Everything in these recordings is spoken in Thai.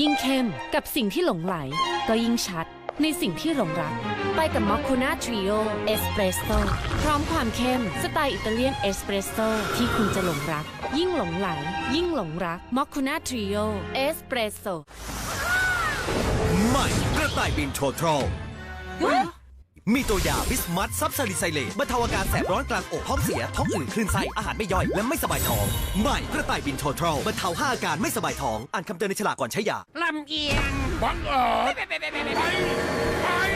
ยิ่งเข้มกับสิ่งที่หลงไหล ก็ยิ่งชัดในสิ่งที่หลงรัก ไปกับมอคคูน่าทริโอเอสเปรสโซพร้อมความเข้ม สไตล์อิตาเลียนเอสเปรสโซที่คุณจะหลงรัก ยิ่งหลงไหล ยิ่งหลงรักมอคคูน่าทริโอเอสเปรสโซใหม่กระต่ายบินโททรล มีตัวยาบิสมัตซับซาลิไซเลตบรรเทาอาการแสบร้อนกลางอกท้องเสีย ท้องอืดคลื่นไส้อาหารไม่ย่อย และไม่สบายท้อง ใหม่กระต่ายบินโททรลบรรเทาห้าอาการไม่สบายท้อง อ่านคำเตือนในฉลากก่อนใช้ยาลำเอียงบังเอิญไปไปไปไปไปไป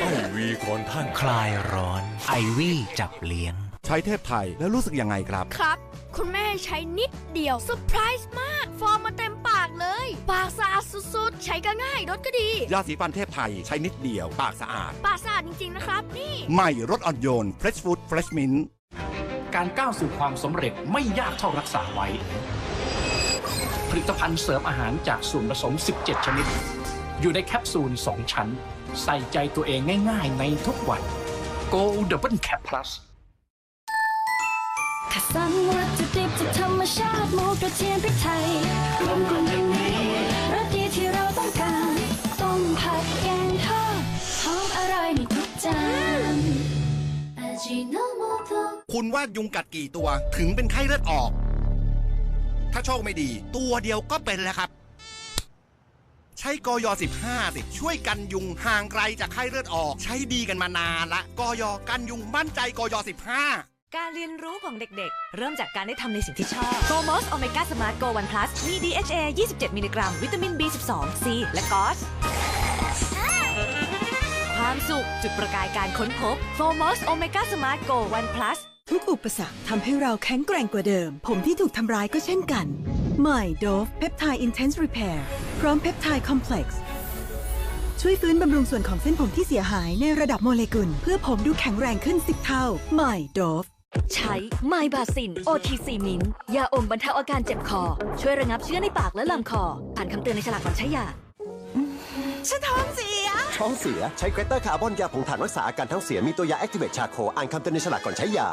เอ้าวีคนท่านคลายร้อน ไอวี่จับเลี้ยง ใช้เทพไทยแล้วรู้สึกยังไงครับ ครับ คุณแม่ใช้นิดเดียวเซอร์ไพรส์มาก ฟอร์มมาเต็มปากเลย ปากสะอาดสุดๆ ใช้ก็ง่ายรสก็ดี ยาสีฟันเทพไทยใช้นิดเดียว ปากสะอาด ปากสะอาดจริง ๆ นะครับนี่ ใหม่รสอ่อนโยน Fresh Food Fresh Mint การก้าวสู่ความสำเร็จไม่ยากเท่ารักษาไว้ ผลิตภัณฑ์เสริมอาหารจากส่วนผสม 17 ชนิด อยู่ในแคปซูล 2 ชั้น ใส่ใจตัวเองง่าย ๆ ในทุกวัน Go Double Cap Plus คัดสรรวัตถุดิบจากธรรมชาติหมูกระเทียมพริกไทยรวมกลุ่มอย่างนี้รสดีที่เราต้องการต้มผัดแกงทอดหอมอร่อยในทุกจานอาจิโนโมโตคุณว่ายุงกัดกี่ตัวถึงเป็นไข้เลือดออก ถ้าโชคไม่ดี ตัวเดียวก็เป็นแล้วครับ ใช้กย15สิช่วยกันยุงห่างไกลจากไข้เลือดออก ใช้ดีกันมานานละกยกันยุงมั่นใจกย15 การเรียนรู้ของเด็กๆ เริ่มจากการได้ทำในสิ่งที่ชอบโ o มอสโอเมก้าสมาร์ทโกวันพลัสมี DHA 27 มิลลิกรัม วิตามิน B12 C และกอสความสุข จุดประกายการค้นพบโ o มอสโอเมก้าสมาร์ทโกวันพลัสทุกอุปสรรคทำให้เราแข็งแกร่งกว่าเดิม ผมที่ถูกทำร้ายก็เช่นกันใหม่โดฟเพปไทด์อินเทนส์รีเพร์พร้อมเพปไทด์คอมเพล็กซ์ช่วยฟื้นบำรุงส่วนของเส้นผมที่เสียหายในระดับโมเลกุล เพื่อผมดูแข็งแรงขึ้น 10 เท่าใหม่โดฟ ใช้ไมบาซิน OTC มินยาอมบรรเทาอาการเจ็บคอ ช่วยระงับเชื้อในปากและลำคอ อ่านคำเตือนในฉลากก่อนใช้ยาฉันท้องเสีย ท้องเสีย ใช้เกรเตอร์คาร์บอนยาผงถ่านรักษาอาการท้องเสียมีตัวยาแอคทีเวตชาโค อ่านคำเตือนในฉลากก่อนใช้ยา